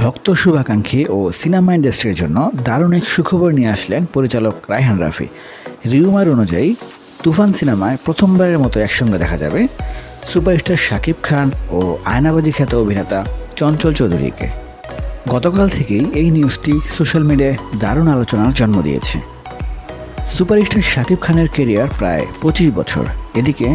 ভক্ত শুভাকাঙ্ক্ষী ও সিনেমা ইন্ডাস্ট্রির জন্য দারুণ এক সুখবর নিয়ে আসলেন পরিচালক রায়হান রাফি। রিউমার অনুযায়ী, তুফান সিনেমায় প্রথমবারের মতো একসঙ্গে দেখা যাবে সুপারস্টার শাকিব খান ও আয়নাবাজি খ্যাত অভিনেতা চঞ্চল চৌধুরীকে। গতকাল থেকেই এই নিউজটি সোশ্যাল মিডিয়ায় দারুণ আলোচনার জন্ম দিয়েছে। সুপারস্টার শাকিব খানের কেরিয়ার প্রায় পঁচিশ বছর। এদিকে,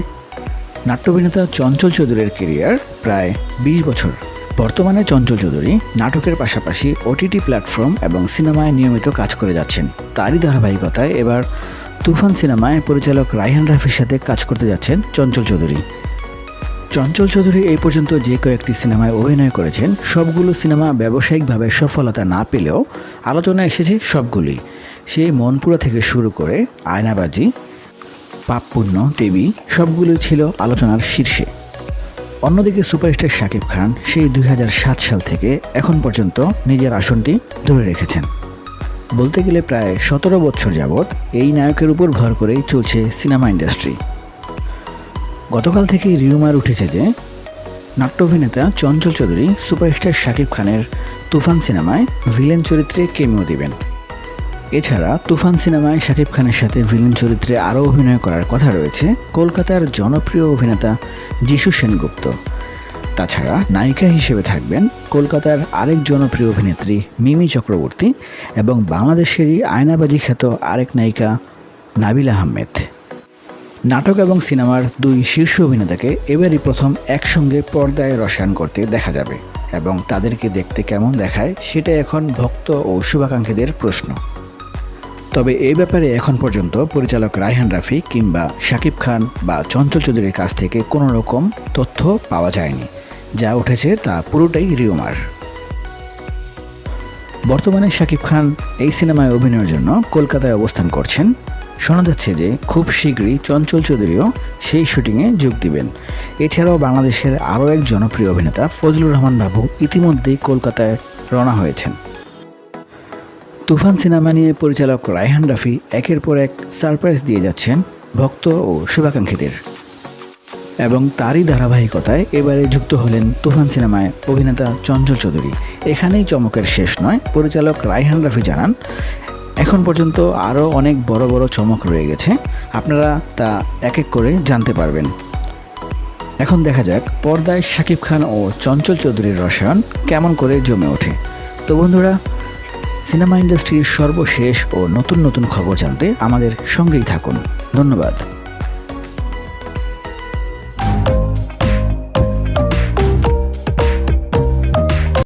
নাট্য অভিনেতা চঞ্চল চৌধুরীর কেরিয়ার প্রায় বিশ বছর। বর্তমানে চঞ্চল চৌধুরী নাটকের পাশাপাশি ওটিটি প্ল্যাটফর্ম এবং সিনেমায় নিয়মিত কাজ করে যাচ্ছেন। তারই ধারাবাহিকতায় এবার তুফান সিনেমায় পরিচালক রায়হান রাফির সাথে কাজ করতে যাচ্ছেন চঞ্চল চৌধুরী। চঞ্চল চৌধুরী এই পর্যন্ত যে কয়েকটি সিনেমায় অভিনয় করেছেন, সবগুলো সিনেমা ব্যবসায়িকভাবে সফলতা না পেলেও আলোচনায় এসেছে সবগুলি। সেই মনপুরা থেকে শুরু করে আয়নাবাজি পাপপুণ্য দেবী সবগুলোই ছিল আলোচনার শীর্ষে। অন্যদিকে সুপারস্টার শাকিব খান সেই দুই হাজার সাত সাল থেকে এখন পর্যন্ত নিজের আসনটি ধরে রেখেছেন। বলতে গেলে প্রায় সতেরো বছর যাবৎ এই নায়কের উপর ভর করেই চলছে সিনেমা ইন্ডাস্ট্রি। গতকাল থেকে রিউমার উঠেছে যে নাট্য অভিনেতা চঞ্চল চৌধুরী সুপারস্টার শাকিব খানের তুফান সিনেমায় ভিলেন চরিত্রে কেমিও দিবেন। এছাড়া তুফান সিনেমায় শাকিব খানের সাথে ভিলেন চরিত্রে আরও অভিনয় করার কথা রয়েছে কলকাতার জনপ্রিয় অভিনেতা যিশু সেনগুপ্ত। তাছাড়া নায়িকা হিসেবে থাকবেন কলকাতার আরেক জনপ্রিয় অভিনেত্রী মিমি চক্রবর্তী এবং বাংলাদেশেরই আয়নাবাজি খ্যাত আরেক নায়িকা নাবিল আহমেদ। নাটক এবং সিনেমার দুই শীর্ষ অভিনেতাকে এবারই প্রথম একসঙ্গে পর্দায় রসায়ন করতে দেখা যাবে এবং তাদেরকে দেখতে কেমন দেখায় সেটা এখন ভক্ত ও শুভাকাঙ্ক্ষীদের প্রশ্ন। তবে এই ব্যাপারে এখন পর্যন্ত পরিচালক রায়হান রাফি কিংবা শাকিব খান বা চঞ্চল চৌধুরীর কাছ থেকে কোনো রকম তথ্য পাওয়া যায়নি। যা উঠেছে তা পুরোটাই রিওমার বর্তমানে শাকিব খান এই সিনেমায় অভিনয়ের জন্য কলকাতায় অবস্থান করছেন। শোনা যাচ্ছে যে খুব শীঘ্রই চঞ্চল চৌধুরীও সেই শুটিংয়ে যোগ দিবেন। এছাড়াও বাংলাদেশের আরও এক জনপ্রিয় অভিনেতা ফজলুর রহমান বাবু ইতিমধ্যেই কলকাতায় রওনা হয়েছেন। তুফান সিনেমা নিয়ে পরিচালক রায়হান রাফি একের পর এক সারপ্রাইজ দিয়ে যাচ্ছেন ভক্ত ও শুভাকাঙ্ক্ষীদের। এবং তারই ধারাবাহিকতায় এবারে যুক্ত হলেন তুফান সিনেমায় অভিনেতা চঞ্চল চৌধুরী। এখানেই চমকের শেষ নয়, পরিচালক রায়হান রাফি জানান, এখন পর্যন্ত আরও অনেক বড় বড় চমক রয়ে গেছে, আপনারা তা এক এক করে জানতে পারবেন। এখন দেখা যাক পর্দায় শাকিব খান ও চঞ্চল চৌধুরীর রসায়ন কেমন করে জমে ওঠে। তো বন্ধুরা সিনেমা ইন্ডাস্ট্রির সর্বশেষ ও নতুন নতুন খবর জানতে আমাদের সঙ্গেই থাকুন। ধন্যবাদ।